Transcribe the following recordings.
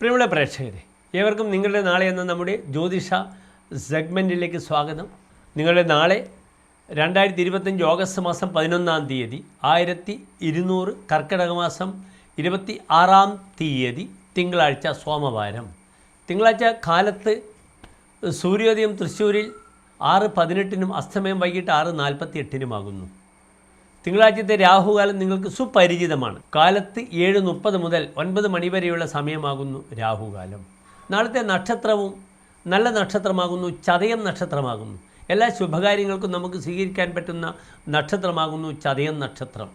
പ്രിയമുള്ള പ്രേക്ഷകരെ ഏവർക്കും നിങ്ങളുടെ നാളെ എന്ന നമ്മുടെ ജ്യോതിഷ സെഗ്മെന്റിലേക്ക് സ്വാഗതം. നിങ്ങളുടെ നാളെ രണ്ടായിരത്തി ഇരുപത്തഞ്ച് ഓഗസ്റ്റ് മാസം പതിനൊന്നാം തീയതി ആയിരത്തി ഇരുന്നൂറ് കർക്കിടക മാസം ഇരുപത്തി ആറാം തീയതി തിങ്കളാഴ്ച സോമവാരം. തിങ്കളാഴ്ച കാലത്ത് സൂര്യോദയം തൃശ്ശൂരിൽ ആറ് പതിനെട്ടിനും അസ്തമയം വൈകിട്ട് ആറ് നാൽപ്പത്തി എട്ടിനുമാകുന്നു തിങ്കളാഴ്ചത്തെ രാഹുകാലം നിങ്ങൾക്ക് സുപരിചിതമാണ്. കാലത്ത് ഏഴ് മുപ്പത് മുതൽ ഒൻപത് മണി വരെയുള്ള സമയമാകുന്നു രാഹുകാലം. നാളത്തെ നക്ഷത്രവും നല്ല നക്ഷത്രമാകുന്നു ചതയം നക്ഷത്രമാകുന്നു. എല്ലാ ശുഭകാര്യങ്ങൾക്കും നമുക്ക് സ്വീകരിക്കാൻ പറ്റുന്ന നക്ഷത്രമാകുന്നു ചതയം നക്ഷത്രം.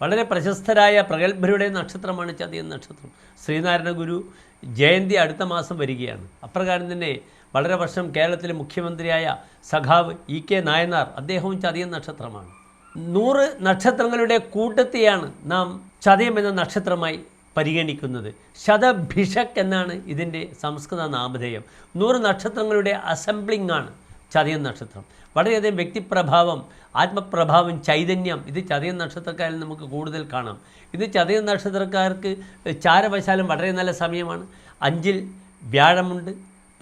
വളരെ പ്രശസ്തരായ പ്രഗത്ഭരുടെ നക്ഷത്രമാണ് ചതയം നക്ഷത്രം. ശ്രീനാരായണ ഗുരു ജയന്തി അടുത്ത മാസം വരികയാണ്. അപ്രകാരം തന്നെ വളരെ വർഷം കേരളത്തിലെ മുഖ്യമന്ത്രിയായ സഖാവ് ഇ കെ നായനാർ അദ്ദേഹവും ചതയം നക്ഷത്രമാണ്. നൂറ് നക്ഷത്രങ്ങളുടെ കൂട്ടത്തെയാണ് നാം ചതയം എന്ന നക്ഷത്രമായി പരിഗണിക്കുന്നത്. ശതഭിഷക് എന്നാണ് ഇതിന്റെ സംസ്കൃത നാമധേയം. നൂറ് നക്ഷത്രങ്ങളുടെ അസംബ്ലിംഗ് ആണ് ചതയം നക്ഷത്രം. വളരെയധികം വ്യക്തിപ്രഭാവം ആത്മപ്രഭാവം ചൈതന്യം ഇത് ചതയം നക്ഷത്രക്കാരിൽ നമുക്ക് കൂടുതൽ കാണാം. ഇത് ചതയം നക്ഷത്രക്കാർക്ക് ചാരവശാലം വളരെ നല്ല സമയമാണ്. അഞ്ചിൽ വ്യാഴമുണ്ട്.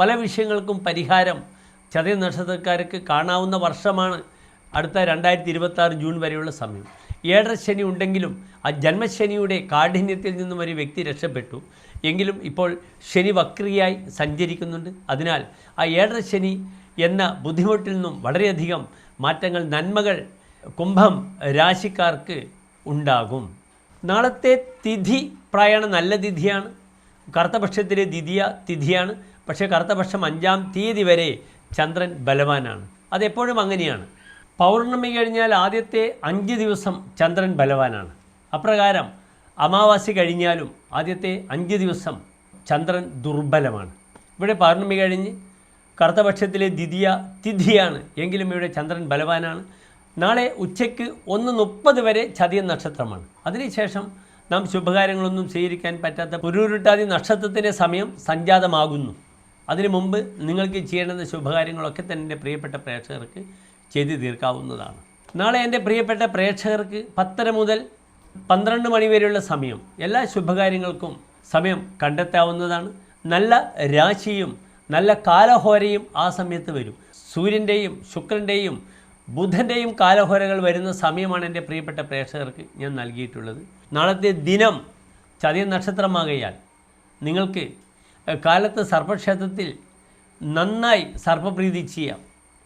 പല വിഷയങ്ങൾക്കും പരിഹാരം ചതയം നക്ഷത്രക്കാർക്ക് കാണാവുന്ന വർഷമാണ് അടുത്ത രണ്ടായിരത്തി ഇരുപത്തി ആറ് ജൂൺ വരെയുള്ള സമയം. ഏഴര ശനി ഉണ്ടെങ്കിലും ആ ജന്മശനിയുടെ കാഠിന്യത്തിൽ നിന്നും ഒരു വ്യക്തി രക്ഷപ്പെട്ടു. എങ്കിലും ഇപ്പോൾ ശനി വക്രിയായി സഞ്ചരിക്കുന്നുണ്ട്. അതിനാൽ ആ ഏഴര ശനി എന്ന ബുദ്ധിമുട്ടിൽ നിന്നും വളരെയധികം മാറ്റങ്ങൾ നന്മകൾ കുംഭം രാശിക്കാർക്ക് ഉണ്ടാകും. നാളത്തെ തിഥി പ്രായണ നല്ല തിഥിയാണ്. കറുത്തപക്ഷത്തിലെ ദ്വിതീയ തിഥിയാണ്. പക്ഷേ കറുത്തപക്ഷം അഞ്ചാം തീയതി വരെ ചന്ദ്രൻ ബലവാനാണ്. അതെപ്പോഴും അങ്ങനെയാണ്. പൗർണമി കഴിഞ്ഞാൽ ആദ്യത്തെ അഞ്ച് ദിവസം ചന്ദ്രൻ ബലവാനാണ്. അപ്രകാരം അമാവാസി കഴിഞ്ഞാലും ആദ്യത്തെ അഞ്ച് ദിവസം ചന്ദ്രൻ ദുർബലമാണ്. ഇവിടെ പൗർണമി കഴിഞ്ഞ് കറുത്തപക്ഷത്തിലെ ദ്വിതീയ തിഥിയാണ് എങ്കിലും ഇവിടെ ചന്ദ്രൻ ബലവാനാണ്. നാളെ ഉച്ചയ്ക്ക് ഒന്ന് മുപ്പത് വരെ ചതിയ നക്ഷത്രമാണ്. അതിനുശേഷം നാം ശുഭകാര്യങ്ങളൊന്നും സ്വീകരിക്കാൻ പറ്റാത്ത പുരുരുട്ടാതി നക്ഷത്രത്തിന്റെ സമയം സംജാതമാകുന്നു. അതിനു മുമ്പ് നിങ്ങൾക്ക് ചെയ്യേണ്ടുന്ന ശുഭകാര്യങ്ങളൊക്കെ തന്നെ പ്രിയപ്പെട്ട പ്രേക്ഷകർക്ക് ചെയ്തു തീർക്കാവുന്നതാണ്. നാളെ എന്റെ പ്രിയപ്പെട്ട പ്രേക്ഷകർക്ക് പത്തര മുതൽ പന്ത്രണ്ട് മണിവരെയുള്ള സമയം എല്ലാ ശുഭകാര്യങ്ങൾക്കും സമയം കണ്ടെത്താവുന്നതാണ്. നല്ല രാശിയും നല്ല കാലഹോരയും ആ സമയത്ത് വരും. സൂര്യന്റെയും ശുക്രന്റെയും ബുധന്റെയും കാലഹോരകൾ വരുന്ന സമയമാണ് എന്റെ പ്രിയപ്പെട്ട പ്രേക്ഷകർക്ക് ഞാൻ നൽകിയിട്ടുള്ളത്. നാളത്തെ ദിനം ചതയ നക്ഷത്രമാകയാൽ നിങ്ങൾക്ക് കാലത്ത് സർപ്പക്ഷേത്രത്തിൽ നന്നായി സർപ്പപ്രീതി ചെയ്യാം.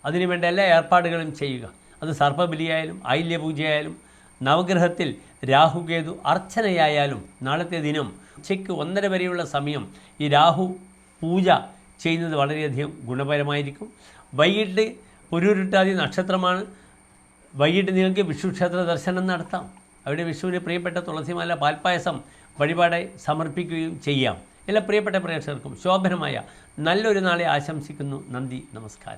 അതിനുവേണ്ട എല്ലാ ഏർപ്പാടുകളും ചെയ്യുക. അത് സർപ്പബലിയായാലും ആയില്യപൂജയായാലും നവഗ്രഹത്തിൽ രാഹുകേതു അർച്ചനയായാലും നാളത്തെ ദിനം ഉച്ചയ്ക്ക് ഒന്നര വരെയുള്ള സമയം ഈ രാഹു പൂജ ചെയ്യുന്നത് വളരെയധികം ഗുണപരമായിരിക്കും. വൈകിട്ട് പുരുരുട്ടാതി നക്ഷത്രമാണ്. വൈകിട്ട് നിങ്ങൾക്ക് വിഷ്ണു ക്ഷേത്ര ദർശനം നടത്താം. അവിടെ വിഷ്ണുവിന് പ്രിയപ്പെട്ട തുളസിമാല പാൽപ്പായസം വഴിപാടായി സമർപ്പിക്കുകയും ചെയ്യാം. എല്ലാ പ്രിയപ്പെട്ട പ്രേക്ഷകർക്കും ശോഭനമായ നല്ലൊരു നാളെ ആശംസിക്കുന്നു. നന്ദി നമസ്കാരം.